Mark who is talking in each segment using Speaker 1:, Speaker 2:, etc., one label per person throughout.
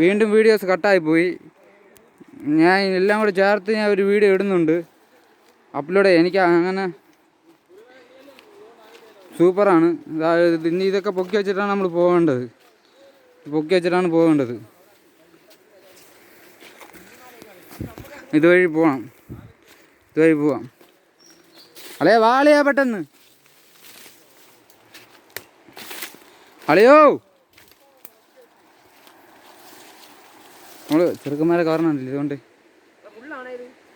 Speaker 1: വീണ്ടും വീഡിയോസ് കട്ടായി പോയി ഞാൻ എല്ലാം കൂടെ ചേർത്ത് ഞാൻ ഒരു വീഡിയോ ഇടുന്നുണ്ട്. അപ്ലോഡ് എനിക്ക് അങ്ങനെ സൂപ്പറാണ്. ഇനി ഇതൊക്കെ പൊക്കി വെച്ചിട്ടാണ് നമ്മൾ പോകേണ്ടത്. പൊക്കി വെച്ചിട്ടാണ് പോകേണ്ടത്. ഇതുവഴി പോകണം ഇതുവഴി പോവാം. അളയോ വാളിയാ പെട്ടെന്ന്. അളിയോ! നമ്മൾ ചെറുക്കന്മാരെ കാരണമല്ലേ ഇതുകൊണ്ട്?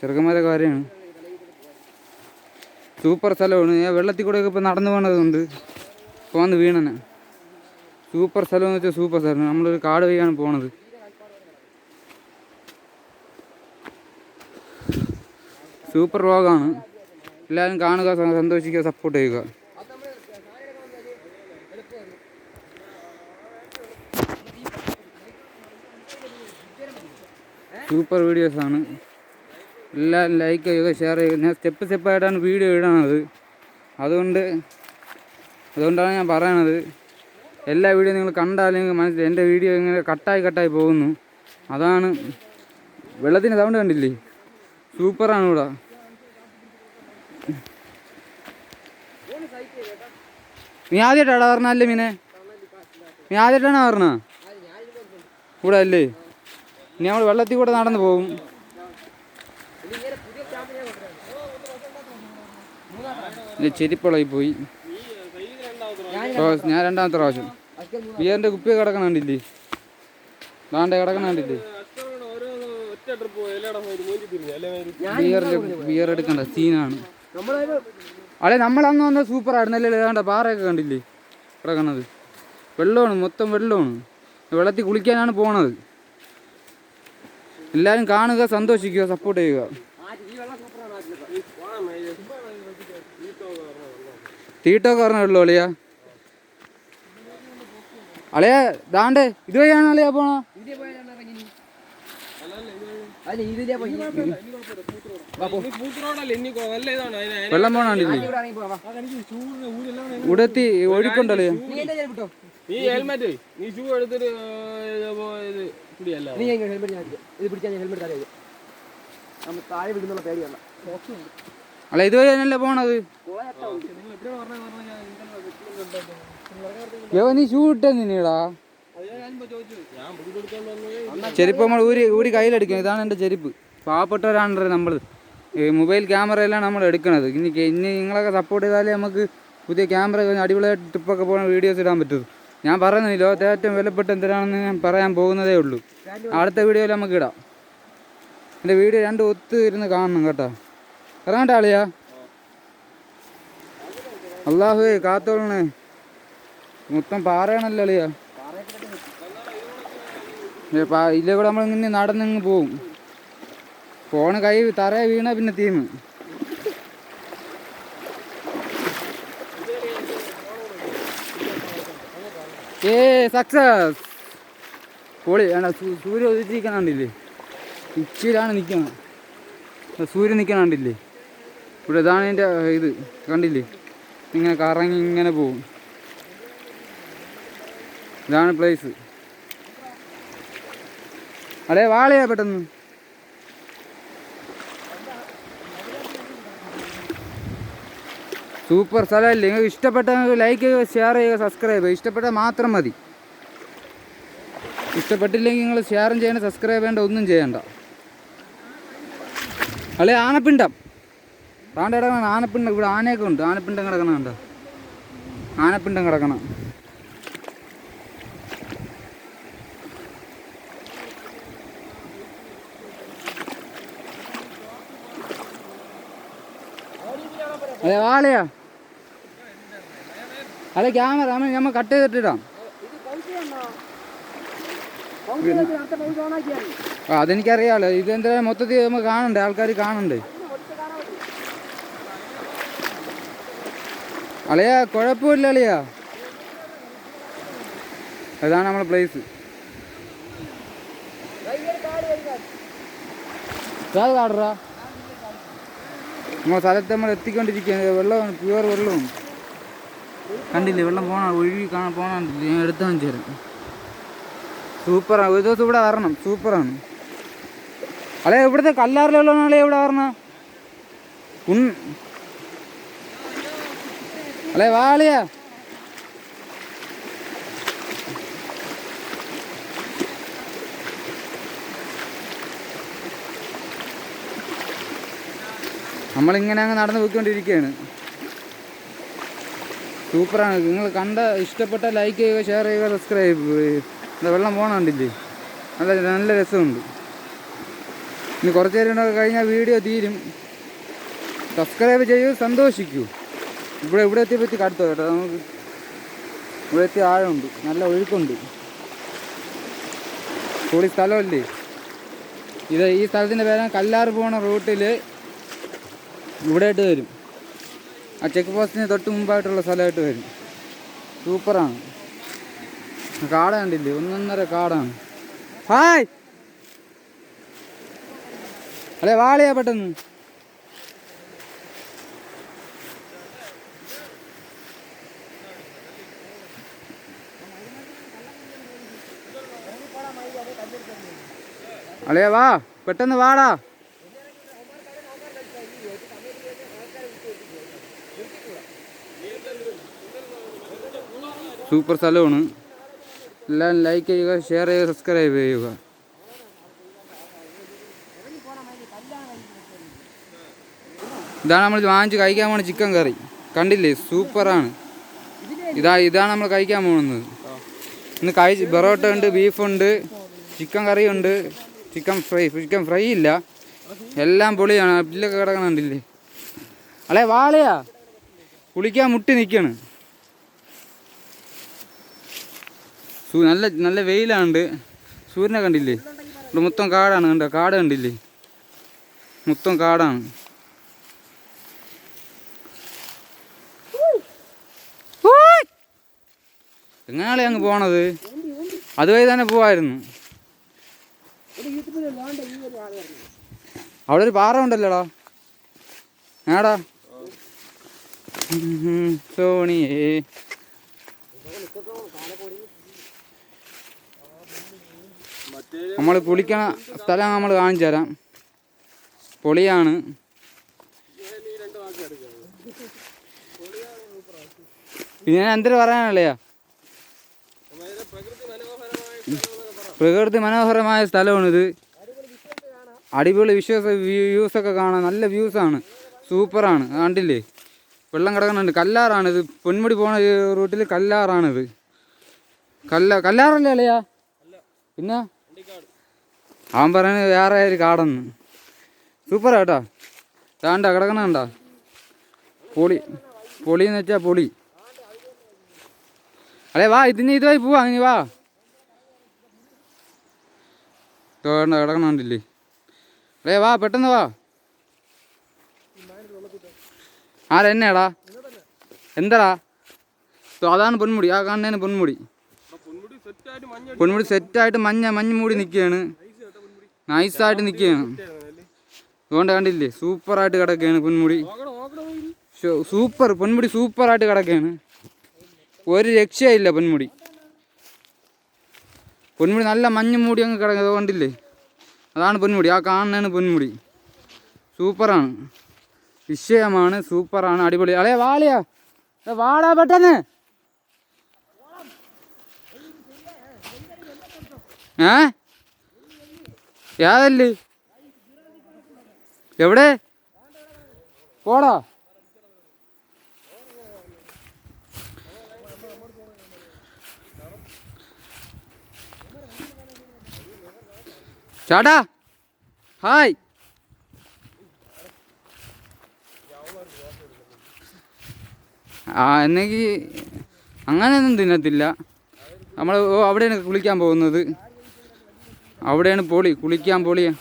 Speaker 1: ചെറുക്കന്മാരെ കാര്യമാണ് സൂപ്പർ സ്ഥലമാണ്. ഞാൻ വെള്ളത്തിൽ കൂടെ ഒക്കെ ഇപ്പം നടന്നു പോകണതുകൊണ്ട് ഇപ്പോൾ വന്ന് വീണനെ. സൂപ്പർ സ്ഥലം എന്ന് വെച്ചാൽ സൂപ്പർ സ്ഥലം. നമ്മളൊരു കാട് വഴിയാണ് പോണത്. സൂപ്പർ വ്ളോഗാണ്. എല്ലാവരും കാണുക സന്തോഷിക്കുക സപ്പോർട്ട് ചെയ്യുക. സൂപ്പർ വീഡിയോസാണ്. എല്ലാം ലൈക്ക് ചെയ്യുക ഷെയർ ചെയ്യുക. ഞാൻ സ്റ്റെപ്പ് സ്റ്റെപ്പായിട്ടാണ് വീഡിയോ ഇടണത്. അതുകൊണ്ട് അതുകൊണ്ടാണ് ഞാൻ പറയണത്. എല്ലാ വീഡിയോ നിങ്ങൾ കണ്ടാലും മനസ്സിൽ എന്റെ വീഡിയോ ഇങ്ങനെ കട്ടായി കട്ടായി പോകുന്നു. അതാണ് വെള്ളത്തിന് സൗണ്ട് കണ്ടില്ലേ? സൂപ്പറാണ് ഇവിടെ. നീ ആദ്യമായിട്ടാടാ പറഞ്ഞല്ലേ മീനെ? നീ ആദ്യമായിട്ടാണ് പറഞ്ഞ ഇവിടെ അല്ലേ? ഇനി നമ്മൾ വെള്ളത്തിൽ കൂടെ നടന്നു പോകും ചെരിപ്പളായി പോയി. ഞാൻ രണ്ടാമത്തെ പ്രാവശ്യം. ബിയറിന്റെ കുപ്പി കിടക്കണണ്ടില്ലേ? ദാണ്ടെ കിടക്കണ കണ്ടില്ലേ ബിയറിന്റെ ബിയർ എടുക്കണ്ട സീനാണ്. അതെ നമ്മളന്ന് വന്ന സൂപ്പർ ആയിരുന്നല്ലേ ഏതാണ്ട് പാറയൊക്കെ കണ്ടില്ലേ? കിടക്കണത്. വെള്ളമാണ് മൊത്തം വെള്ളമാണ്. വെള്ളത്തിൽ കുളിക്കാനാണ് പോണത്. എല്ലാവരും കാണുക സന്തോഷിക്കുക സപ്പോർട്ട് ചെയ്യുക. തീട്ടൊക്കെ അളിയ അളിയാ. അളിയ ദാണ്ടേ ഇതുവഴിയാണ് അളിയ പോണ? വെള്ളം പോണാണ്ടി ഉടത്തി ഒഴുക്കുണ്ടല്ലേ
Speaker 2: നീ ഹെൽമെറ്റ് നീ ഷൂ എടുത്തിട്ട് ഇത് കുടിയല്ല
Speaker 3: നീ എങ്ങനെ ഹെൽമെറ്റ് ഞാൻ അടിക്കാം. ഇത് പിടിച്ചാൽ ഞാൻ ഹെൽമെറ്റ് താഴെ നമ്മൾ താഴെ വിടുന്നുള്ള പേടിയല്ല
Speaker 1: അല്ല ഇതുവരെ തന്നെയല്ലേ പോണത്? യോ നീ ഷൂ ഇട്ടേ നിന്നീടാ. ചെരുപ്പ് നമ്മൾ ഊരി ഊരി കയ്യിലെടുക്കണം. ഇതാണ് എന്റെ ചെരുപ്പ്. പാവപ്പെട്ടവരാണല്ലോ നമ്മൾ മൊബൈൽ ക്യാമറയിലാണ് നമ്മൾ എടുക്കണത്. ഇനി ഇനി നിങ്ങളൊക്കെ സപ്പോർട്ട് ചെയ്താലേ നമുക്ക് പുതിയ ക്യാമറ അടിപൊളിയായിട്ട് ട്രിപ്പൊക്കെ പോകുന്ന വീഡിയോസ് ഇടാൻ പറ്റും. ഞാൻ പറയുന്നത് ലോകത്തെ ഏറ്റവും വിലപ്പെട്ട എന്തിനാണെന്ന് ഞാൻ പറയാൻ പോകുന്നതേ ഉള്ളൂ. അടുത്ത വീഡിയോയിൽ നമുക്ക് ഇടാം. എന്റെ വീഡിയോ രണ്ട് ഒത്ത് ഇരുന്ന് കാണണം കേട്ടോ. ഇറങ്ങട്ടെ ആളിയാ അള്ളാഹു കാത്തോളണേ. മൊത്തം പാറയാണല്ലോ അളിയാ. ഇല്ല കൂടെ നമ്മൾ ഇങ്ങനെ നടന്നിങ്ങ് പോവും. ഫോണ് കൈ തറയെ വീണ പിന്നെ തീം ഏ സക്സസ് പൊളി വേണ്ട സൂര്യ ഉദിച്ചിരിക്കണണ്ടില്ലേ ഉച്ചയിലാണ് നിൽക്കുന്നത്. സൂര്യൻ നിൽക്കണണ്ടില്ലേ ഇവിടെ ഇതാണ് എന്റെ ഇത് കണ്ടില്ലേ? ഇങ്ങനെ കറങ്ങി ഇങ്ങനെ പോവും ഇതാണ് പ്ലേസ് അടേ വാളയാ പെട്ടെന്ന്. സൂപ്പർ സ്ഥലമല്ലേ? നിങ്ങൾക്ക് ഇഷ്ടപ്പെട്ട ലൈക്ക് ചെയ്യുക ഷെയർ ചെയ്യുക സബ്സ്ക്രൈബ് ചെയ്യുക. ഇഷ്ടപ്പെട്ടാൽ മാത്രം മതി. ഇഷ്ടപ്പെട്ടില്ലെങ്കിൽ നിങ്ങൾ ഷെയറും ചെയ്യണ്ട സബ്സ്ക്രൈബ് ചെയ്യേണ്ട ഒന്നും ചെയ്യണ്ട. അല്ലെ ആനപ്പിണ്ടം. താണ്ട കിടക്കണം ആനപ്പിണ്ടം ഇവിടെ ആനയൊക്കെ ഉണ്ട്. ആനപ്പിണ്ടം കിടക്കണം കണ്ടോ? ആനപ്പിണ്ടം കിടക്കണം. അതെ വാളയാ. അതെ ക്യാമറ നമ്മൾ കട്ട് ചെയ്തിട്ടിടാം. ആ ഇത് ഇതെന്താ മൊത്തത്തിൽ നമ്മൾ കാണണ്ടേ? ആൾക്കാർ കാണണ്ടേ? അളിയാ കുഴപ്പമില്ല അളിയാ. അതാണ് നമ്മളെ പ്ലേസ് കാടറാ? നമ്മളെ സ്ഥലത്ത് നമ്മൾ എത്തിക്കൊണ്ടിരിക്കുകയാണ് വെള്ളമാണ് പ്യുവർ വെള്ളമാണ്. കണ്ടില്ലേ? വെള്ളം പോണ ഒഴുകി കാണാൻ പോണാണ്ടില്ലേ ഞാൻ എടുത്താൽ തരാം. സൂപ്പറാണ് ഒരു ദിവസം ഇവിടെ വരണം. സൂപ്പറാണ്. അല്ലെ ഇവിടുത്തെ കല്ലാറിലുള്ള ആളെ ഇവിടെ വരണ? കുൺ അല്ലെ വാളിയാ നമ്മളിങ്ങനെ അങ്ങ് നടന്ന് പോയിക്കൊണ്ടിരിക്കുകയാണ്. സൂപ്പറാണ്. നിങ്ങൾ കണ്ട ഇഷ്ടപ്പെട്ട ലൈക്ക് ചെയ്യുക ഷെയർ ചെയ്യുക സബ്സ്ക്രൈബ് ചെയ്യുക. വെള്ളം പോകണമുണ്ടില്ലേ നല്ല നല്ല രസമുണ്ട്. ഇനി കുറച്ച് നേരം കഴിഞ്ഞാൽ വീഡിയോ തീരും. സബ്സ്ക്രൈബ് ചെയ്യൂ സന്തോഷിക്കൂ. ഇവിടെ ഇവിടെ എത്തിയപ്പറ്റി കടുത്തോ കേട്ടോ. നമുക്ക് ഇവിടെ എത്തി ആഴമുണ്ട്. നല്ല ഒഴുക്കുണ്ട്. കൂടി സ്ഥലമല്ലേ? ഇത് ഈ സ്ഥലത്തിന്റെ പേരാണ് കല്ലാർ പോണ റൂട്ടിൽ ഇവിടെ ആയിട്ട് വരും. ആ ചെക്ക് പോസ്റ്റിന് തൊട്ട് മുമ്പായിട്ടുള്ള സ്ഥലമായിട്ട് വരും. സൂപ്പറാണ്. കാട കണ്ടില്ലേ? ഒന്നൊന്നര കാടാണ്. ഹായ്! അല്ലെ വാളിയാ പെട്ടെന്ന്. അളിയ വാ. പെട്ടെന്ന് വാടാ. സൂപ്പർ സ്ഥലമാണ്. എല്ലാം ലൈക്ക് ചെയ്യുക ഷെയർ ചെയ്യുക സബ്സ്ക്രൈബ് ചെയ്യുക. ഇതാണ് നമ്മൾ വാങ്ങിച്ച് കഴിക്കാൻ പോണ ചിക്കൻ കറി കണ്ടില്ലേ? സൂപ്പറാണ്. ഇതാ ഇതാണ് നമ്മൾ കഴിക്കാൻ പോകുന്നത് ഇന്ന് കഴിച്ച് ബൊറോട്ട ഉണ്ട് ബീഫുണ്ട് ചിക്കൻ കറി ഉണ്ട് ചിക്കൻ ഫ്രൈ ചിക്കൻ ഫ്രൈ ഇല്ല. എല്ലാം പൊളിയാണ്. ബില്ലൊക്കെ കിടക്കണുണ്ടില്ലേ അളേ വാളയാ. കുളിക്കാൻ മുട്ടി നിൽക്കാണ് സൂ നല്ല നല്ല വെയിലാണ്ട്. സൂര്യനെ കണ്ടില്ലേ? ഇവിടെ മൊത്തം കാടാണ് കണ്ടോ? കാട് കണ്ടില്ലേ? മൊത്തം കാടാണ്. എങ്ങനെയാണ് എങ്ങനെയാളെ അങ്ങ് പോണത്? അതുവഴി തന്നെ പോവായിരുന്നു. അവിടെ ഒരു പാറ ഉണ്ടല്ലോടാ. ഏടാ സോണിയേ. നമ്മൾ കുളിക്കണ സ്ഥലം നമ്മൾ കാണിച്ചു തരാം. പൊളിയാണ്. പിന്നെ എന്തൊരു പറയാനല്ലയാ പ്രകൃതി മനോഹരമായ സ്ഥലമാണിത്. അടിപൊളി വിശ്വാസ വ്യൂസൊക്കെ കാണാൻ നല്ല വ്യൂസ് ആണ്. സൂപ്പറാണ് കണ്ടില്ലേ? വെള്ളം കിടക്കുന്നുണ്ട്. കല്ലാറാണിത് പൊന്മുടി പോണ റൂട്ടിൽ കല്ലാറാണിത്. കല്ല കല്ലാറല്ലേ അല്ലയാ പിന്നെ? അവൻ പറയുന്നത് വേറെ ഒരു കാടെന്ന്. സൂപ്പറാ കേട്ടോ. താണ്ട കിടക്കണ കണ്ടാ? പൊളി പൊളി എന്ന് വെച്ചാൽ പൊളി. അല്ലേ വാ ഇതിന് ഇതുമായി പോവാ ഇനി വാ. വേണ്ട കിടക്കണണ്ടില്ലേ അല്ലേ വാ പെട്ടെന്ന് വാ. ആരെന്നെടാ എന്താടാ? അതാണ് പൊന്മുടി. ആ കാണുന്നതിന് പൊന്മുടി.
Speaker 2: പൊന്മുടി സെറ്റായിട്ട് മഞ്ഞ
Speaker 1: മഞ്ഞ മൂടി നിൽക്കുകയാണ്. നൈസായിട്ട് നിൽക്കുകയാണ്. അതുകൊണ്ട് കണ്ടില്ലേ? സൂപ്പറായിട്ട് കിടക്കുകയാണ് പൊന്മുടി. സൂപ്പർ പൊന്മുടി സൂപ്പറായിട്ട് കിടക്കുകയാണ്. ഒരു രക്ഷയില്ല പൊന്മുടി. പൊന്മുടി നല്ല മഞ്ഞ മൂടി അങ്ങ് കിടക്കുന്നത് കണ്ടില്ലേ? അതാണ് പൊന്മുടി. ആ കാണുന്നതാണ് പൊന്മുടി. സൂപ്പറാണ്. വിഷയമാണ് സൂപ്പറാണ്. അടിപൊളി. അളേ വാളിയാ വാടാ പെട്ടെന്ന്. ഏ? യാതല്ലേ എവിടെ? പോടാ. ചേട്ടാ ഹായ്. ആ എന്നെങ്കിൽ അങ്ങനെയൊന്നും തിന്നത്തില്ല. നമ്മൾ അവിടെയാണ് കുളിക്കാൻ പോകുന്നത്. അവിടെയാണ് പൊളി കുളിക്കാൻ പൊളിയാ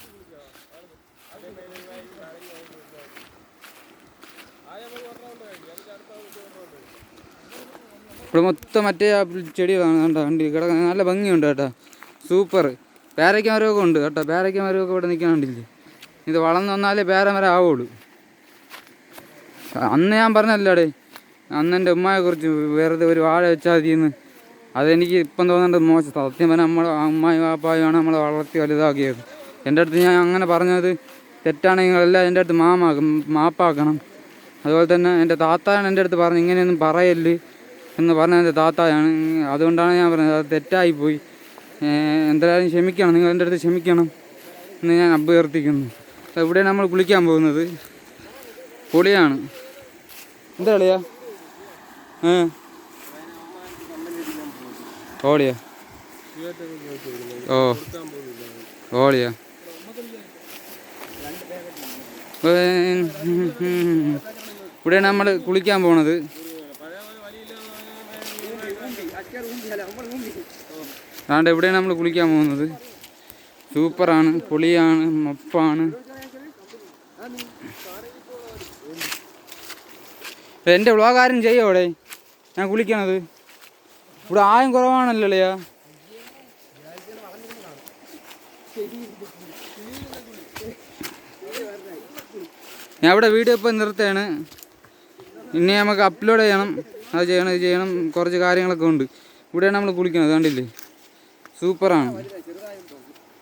Speaker 1: ഇവിടെ മൊത്തം മറ്റേ ആപ്പിൾ ചെടി കണ്ടോ കിടക്കാൻ നല്ല ഭംഗിയുണ്ട് കേട്ടോ. സൂപ്പർ. പേരയ്ക്ക മരമൊക്കെ ഉണ്ട് കേട്ടോ. പേരയ്ക്ക മരമൊക്കെ ഇവിടെ നിൽക്കാൻ കണ്ടില്ലേ? ഇത് വളർന്നു വന്നാലേ പേര മരം ആവുള്ളൂ. അന്ന് ഞാൻ പറഞ്ഞല്ലേ അന്ന് എന്റെ ഉമ്മയെ കുറിച്ച് വെറുതെ ഒരു വാഴ വെച്ചാൽ മതിയെന്ന്. അതെനിക്ക് ഇപ്പം തോന്നുന്നുണ്ട് മോശം. സത്യം പറഞ്ഞാൽ നമ്മളെ അമ്മായി വാപ്പായുമാണ് നമ്മളെ വളർത്തി വലുതാക്കിയത്. എന്റെ അടുത്ത് ഞാൻ അങ്ങനെ പറഞ്ഞത് തെറ്റാണെങ്കിൽ എല്ലാം എന്റെ അടുത്ത് മാമാക്കും മാപ്പാക്കണം. അതുപോലെ തന്നെ എന്റെ താത്തായാണ് എന്റെ അടുത്ത് പറഞ്ഞത് ഇങ്ങനെയൊന്നും പറയല്ല എന്ന് പറഞ്ഞ എന്റെ താത്തായാണ്. അതുകൊണ്ടാണ് ഞാൻ പറഞ്ഞത് അത് തെറ്റായിപ്പോയി ഏഹ് എന്തായാലും ക്ഷമിക്കണം നിങ്ങൾ എന്റെ അടുത്ത് ക്ഷമിക്കണം എന്ന് ഞാൻ അഭ്യർത്ഥിക്കുന്നു. ഇവിടെ നമ്മൾ കുളിക്കാൻ പോകുന്നത്. പൊളിയാണ്. എന്താ കളിയാ ഏ? ഓളിയാ? ഓ. ഓളിയാ? ഇവിടെ നമ്മൾ കുളിക്കാൻ പോണത്. അതാണ്ട് ഇവിടെയാണ് നമ്മൾ കുളിക്കാൻ പോകുന്നത്. സൂപ്പറാണ് പൊളിയാണ് മപ്പാണ്. എന്റെ വ്ളോഗാരും ചെയ്യോ അവിടെ? ഞാൻ കുളിക്കണത്. ഇവിടെ ആയം കുറവാണല്ലോ അല്ലയാ ഞാൻ ഇവിടെ വീഡിയോ ഇപ്പം നിർത്തുകയാണ്. ഇനി നമുക്ക് അപ്ലോഡ് ചെയ്യണം. അത് ചെയ്യണം ഇത് ചെയ്യണം. കുറച്ച് കാര്യങ്ങളൊക്കെ ഉണ്ട്. ഇവിടെയാണ് നമ്മൾ കുളിക്കുന്നത് കണ്ടില്ലേ? സൂപ്പറാണ്.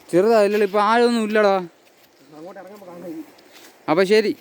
Speaker 1: ചെറുതായില്ലല്ലോ ഇപ്പം ആഴമൊന്നും ഇല്ലടാ.
Speaker 3: അങ്ങോട്ട് ഇറങ്ങുമ്പോൾ കാണാം
Speaker 1: അപ്പം ശരി.